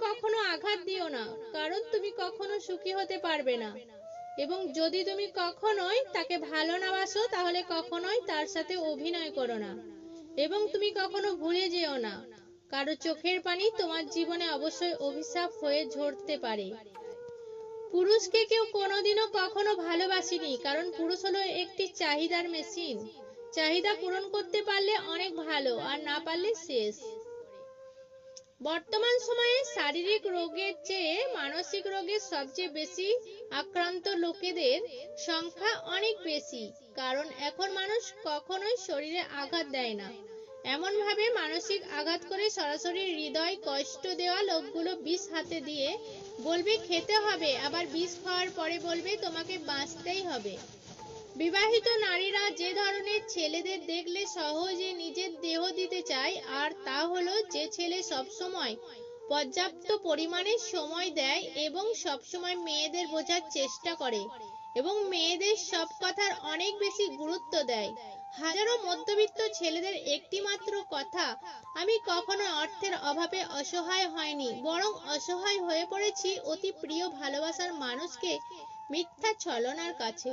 কখনো আঘাত দিও না, কারণ তুমি কখনো সুখী হতে পারবে না। এবং যদি তুমি কখনোই তাকে ভালো না বাসো, তাহলে কখনোই তার সাথে অভিনয় করো না। এবং তুমি কখনো ভুলে যেও না, কারও চোখের পানি তোমার জীবনে অবশ্যই অভিশাপ হয়ে ঝরতে পারে। পুরুষকে কেউ কোনোদিনও কখনো ভালোবাসেনি, কারণ পুরুষ হলো একটি চাহিদার মেশিন চাহিদা পূরণ করতে পারলে অনেক ভালো, আর না পারলে শেষ। বর্তমান সময়ে শারীরিক রোগের চেয়ে মানসিক রোগের সবচেয়ে বেশি আক্রান্ত লোকেদের সংখ্যা অনেক বেশি, কারণ এখন মানুষ কখনোই শরীরে আঘাত দেয় না। এমন ভাবে মানসিক আঘাত করে সরাসরি হৃদয় কষ্ট দেওয়া লোকগুলো বিষ হাতে দিয়ে বলবে, খেতে হবে। আবার বিষ খাওয়ার পরে বলবে, তোমাকে বাঁচতেই হবে। বিবাহিত নারীরা যে ছেলেদের দেখলে সহজে নিজের দেহ দিতে চায়, আর তা হলো যে ছেলে সবসময় পর্যাপ্ত পরিমাণে সময় দেয় এবং সবসময় মেয়েদের বোঝার চেষ্টা করে এবং মেয়েদের সব কথার অনেক বেশি গুরুত্ব দেয়। হাজারো মধ্যবিত্ত ছেলেদের একটি মাত্র কথা, আমি কখনো অর্থের অভাবে অসহায় হয়নি, বরং অসহায় হয়ে পড়েছি অতি প্রিয় ভালোবাসার মানুষকে মিথ্যা ছলনার কাছে।